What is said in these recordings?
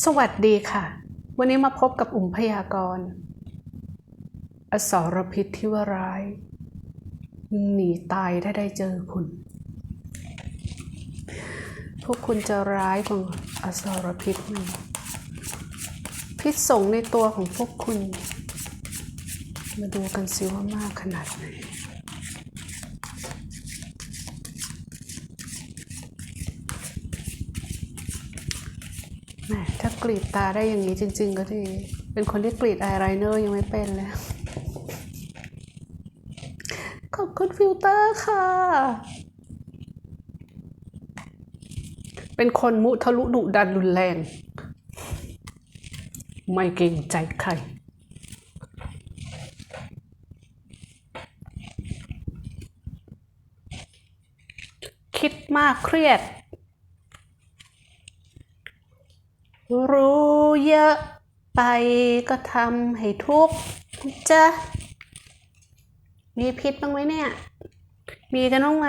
สวัสดีค่ะ วันนี้มาพบกับอุ่มพยากรณ์ อสรพิษที่ว่าร้าย หนีตายถ้าได้เจอคุณ พวกคุณจะร้ายกว่าอสรพิษไหมพิษสงในตัวของพวกคุณ มาดูกันสิว่ามากขนาดไหน แหม ถ้ากรีดตาได้อย่างนี้จริง ๆ ก็ดี เป็นคนที่กรีดอายไลเนอร์ยังไม่เป็นเลย ขอบคุณฟิลเตอร์ค่ะ เป็นคนมุทะลุดุดันรุนแรง ไม่เกรงใจใครคิดมากเครียด รู้เยอะไปก็ทำให้ทุกข์จะมีพิษบ้างไหมเนี่ย มีกันบ้างไหม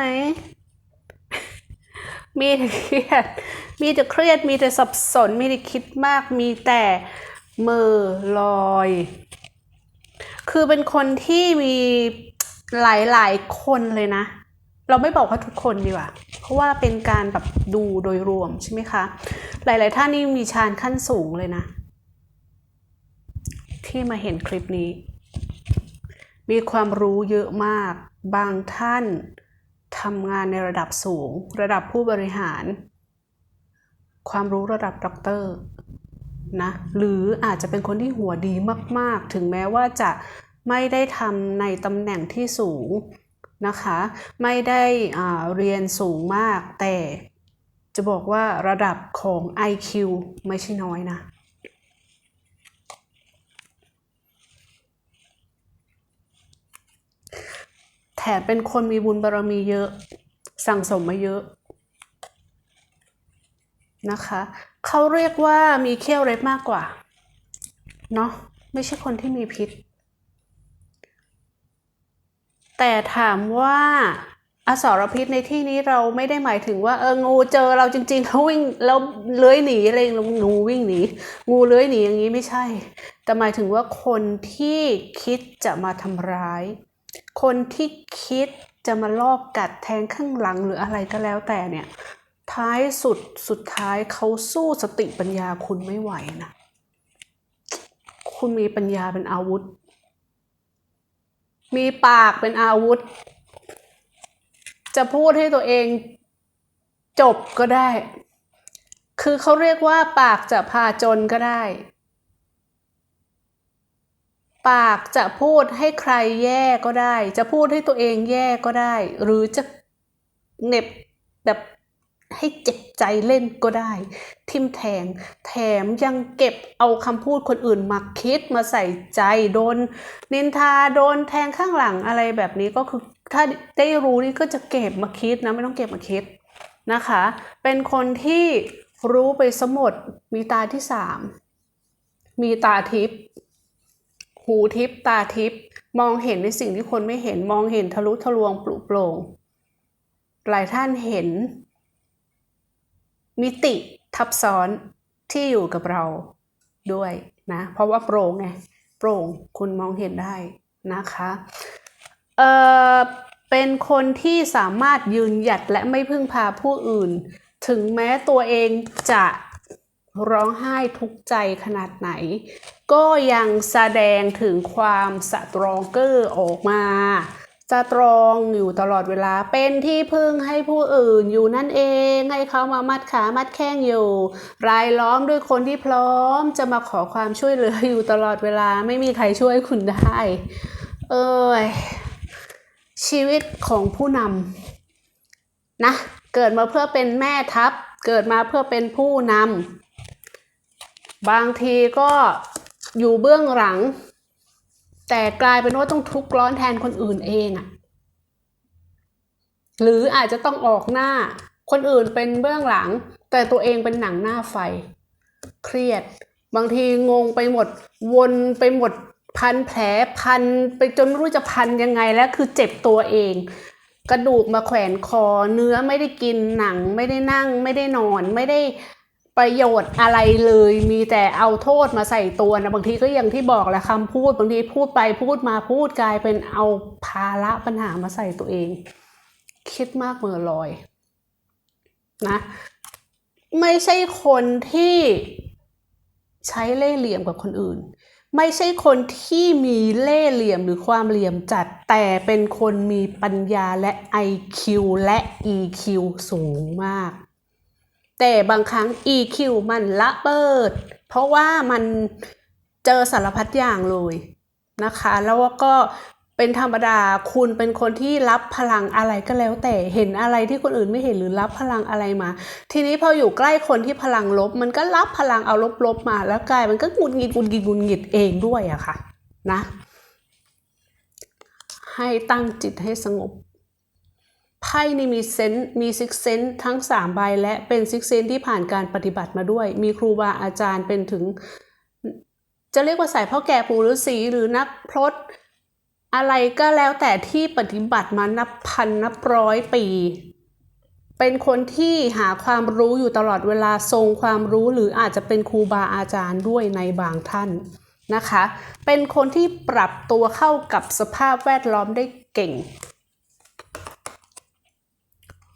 มีแต่เครียด มีแต่เครียด มีแต่สับสน มีแต่คิดมาก มีแต่เมือลอย คือเป็นคนที่มีหลายๆคนเลยนะ เราไม่บอกว่าทุกคนดีกว่า เพราะว่าเป็นการแบบดูโดยรวมใช่ไหมคะ หลาย ๆ ท่านนี่มีฌานขั้นสูงเลยนะ ที่มาเห็นคลิปนี้ มีความรู้เยอะมาก บางท่านทำงานในระดับสูง ระดับผู้บริหาร ความรู้ระดับด็อกเตอร์นะ หรืออาจจะเป็นคนที่หัวดีมาก ๆ ถึงแม้ว่าจะไม่ได้ทำในตำแหน่งที่สูง นะคะ ไม่ได้เรียนสูงมาก แต่จะบอกว่าระดับของ IQ ไม่ใช่น้อยนะแถมเป็นคนมีบุญบารมีเยอะ สั่งสมมาเยอะนะคะเขาเรียกว่ามีเขี้ยวเล็บมากกว่าเนาะไม่ใช่คนที่มีพิษ แต่ถามว่าอสรพิษในที่นี้เราไม่ได้หมายถึงว่าเอองูเจอเราจริงๆแล้ววิ่งแล้วเลื้อยหนีอะไรงูวิ่งหนีงูเลื้อยหนีอย่างนี้ไม่ใช่ แต่หมายถึงว่าคนที่คิดจะมาทำร้าย คนที่คิดจะมาลอบกัดแทงข้างหลังหรืออะไรก็แล้วแต่เนี่ย ท้ายสุดสุดท้ายเขาสู้สติปัญญาคุณไม่ไหวนะ คุณมีปัญญาเป็นอาวุธ มีปากเป็นอาวุธ จะพูดให้ตัวเองจบก็ได้ คือเขาเรียกว่าปากจะพาจนก็ได้ ปากจะพูดให้ใครแย่ก็ได้ จะพูดให้ตัวเองแย่ก็ได้ หรือจะเน็บแบบ ให้เจ็บใจเล่นก็ได้ ทิมแทง แถมยังเก็บเอาคำพูดคนอื่นมาคิดมาใส่ใจโดนนินทาโดนแทงข้างหลังอะไรแบบนี้ก็คือถ้าได้รู้นี่ก็จะเก็บมาคิดนะไม่ต้องเก็บมาคิดนะคะ เป็นคนที่รู้ไปสมดมีตาที่สามมีตาทิพย์หูทิพย์ตาทิพย์มองเห็นในสิ่งที่คนไม่เห็นมองเห็นทะลุทะลวงปลุกโปร่งหลายท่านเห็น มิติทับซ้อนที่อยู่กับเราด้วยนะ เพราะว่าโปร่งไงโปร่งคุณมองเห็นได้นะคะเออเป็นคนที่สามารถยืนหยัดและไม่พึ่งพาผู้อื่น ถึงแม้ตัวเองจะร้องไห้ทุกใจขนาดไหน ก็ยังแสดงถึงความสตรองเกอร์ออกมา ตรองอยู่ตลอดเวลาเป็นที่พึ่งให้ผู้อื่นอยู่นั่นเองให้เขามามัดขามัดแข้งอยู่ รายล้อมด้วยคนที่พร้อมจะมาขอความช่วยเหลืออยู่ตลอดเวลาไม่มีใครช่วยคุณได้ เอ้ยชีวิตของผู้นำนะเกิดมาเพื่อเป็นแม่ทัพ เกิดมาเพื่อเป็นผู้นำบางทีก็อยู่เบื้องหลัง แต่กลายเป็นว่าต้องทุกข์ร้อนแทนคนอื่นเองอะหรืออาจจะต้องออกหน้า คนอื่นเป็นเบื้องหลัง แต่ตัวเองเป็นหนังหน้าไฟ เครียด บางทีงงไปหมด วนไปหมดพันแผลพันไปจนไม่รู้จะพันยังไงแล้วคือเจ็บตัวเอง กระดูกมาแขวนคอ เนื้อไม่ได้กินหนังไม่ได้นั่ง ไม่ได้นอนไม่ได้ ประโยชน์อะไรเลย มีแต่เอาโทษมาใส่ตัวนะบางทีก็อย่างที่บอกแหละคำพูดบางทีพูดไปพูดมาพูดกลายเป็นเอาภาระปัญหามาใส่ตัวเอง คิดมากเมื่อลอยนะไม่ใช่คนที่ใช้เล่ห์เหลี่ยมกับคนอื่น ไม่ใช่คนที่มีเล่ห์เหลี่ยมหรือความเหลี่ยมจัดแต่เป็นคนมีปัญญาและ IQ และ EQ สูงมาก แต่บางครั้ง EQ มันละเบิด เพราะว่ามันเจอสารพัดอย่างเลยนะคะ แล้วก็เป็นธรรมดาคุณเป็นคนที่รับพลังอะไรก็แล้ว แต่เห็นอะไรที่คนอื่นไม่เห็นหรือรับพลังอะไรมา ทีนี้พออยู่ใกล้คนที่พลังลบ มันก็รับพลังเอาลบๆมาแล้วกลายมันก็หงุดหงิดหงุดหงิดหงุดหงิดเองด้วยอะค่ะนะ ให้ตั้งจิตให้สงบ ไพ่นี่มีเซนต์มีซิกเซนต์ทั้ง 3 ใบและเป็นซิกเซนต์ที่ผ่านการปฏิบัติมาด้วย มีครูบาอาจารย์เป็นถึง จะเรียกว่าสายพ่อแก่ปู่ฤาษีหรือนักพรตอะไรก็แล้วแต่ที่ปฏิบัติมานับพันนับร้อยปี เป็นคนที่หาความรู้อยู่ตลอดเวลาทรงความรู้หรืออาจจะเป็นครูบาอาจารย์ด้วยในบางท่านนะคะ เป็นคนที่ปรับตัวเข้ากับสภาพแวดล้อมได้เก่ง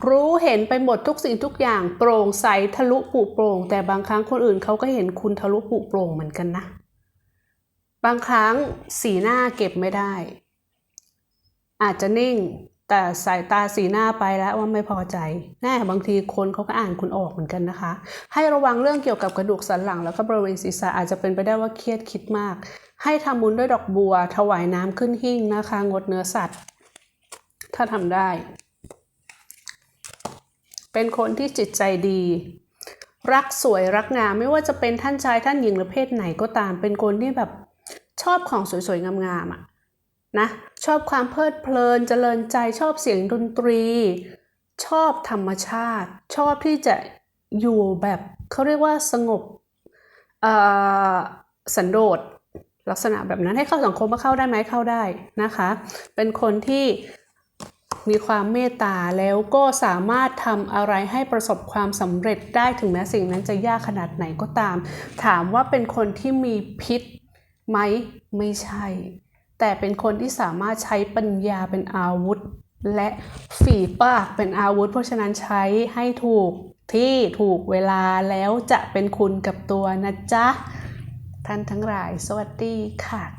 รู้เห็นไปหมดทุกสิ่งทุกอย่างโปร่งใสทะลุปุโปร่ง แต่บางครั้งคนอื่นเขาก็เห็นคุณทะลุปุโปร่งเหมือนกันนะ บางครั้งสีหน้าเก็บไม่ได้ อาจจะนิ่งแต่สายตาสีหน้าไปแล้วว่าไม่พอใจแน่บางทีคนเขาก็อ่านคุณออกเหมือนกันนะคะ ให้ระวังเรื่องเกี่ยวกับกระดูกสันหลัง แล้วก็บริเวณศีรษะอาจจะเป็นไปได้ว่าเครียดคิดมาก ให้ทำบุญด้วยดอกบัว ถวายน้ำขึ้นหิ้งนะคะ งดเนื้อสัตว์ ถ้าทำได้ เป็นคนที่จิตใจดี รักสวยรักงามไม่ว่าจะเป็นท่านชายท่านหญิงหรือเพศไหนก็ตาม เป็นคนที่แบบชอบของสวยๆงามๆอะนะชอบความเพลิดเพลินเจริญใจชอบเสียงดนตรี ชอบธรรมชาติ ชอบที่จะอยู่แบบเขาเรียกว่าสงบสันโดษลักษณะแบบนั้นให้เข้าสังคมมาเข้าได้ไหมเข้าได้นะคะ เป็นคนที่ มีความเมตตาแล้วก็สามารถทำอะไรให้ประสบความสำเร็จได้ถึงแม้สิ่งนั้นจะยากขนาดไหนก็ตาม ถามว่าเป็นคนที่มีพิษไหมไม่ใช่ แต่เป็นคนที่สามารถใช้ปัญญาเป็นอาวุธ และฝีปากเป็นอาวุธ เพราะฉะนั้นใช้ให้ถูกที่ถูกเวลาแล้วจะเป็นคุณกับตัวนะจ๊ะ ท่านทั้งหลาย สวัสดีค่ะ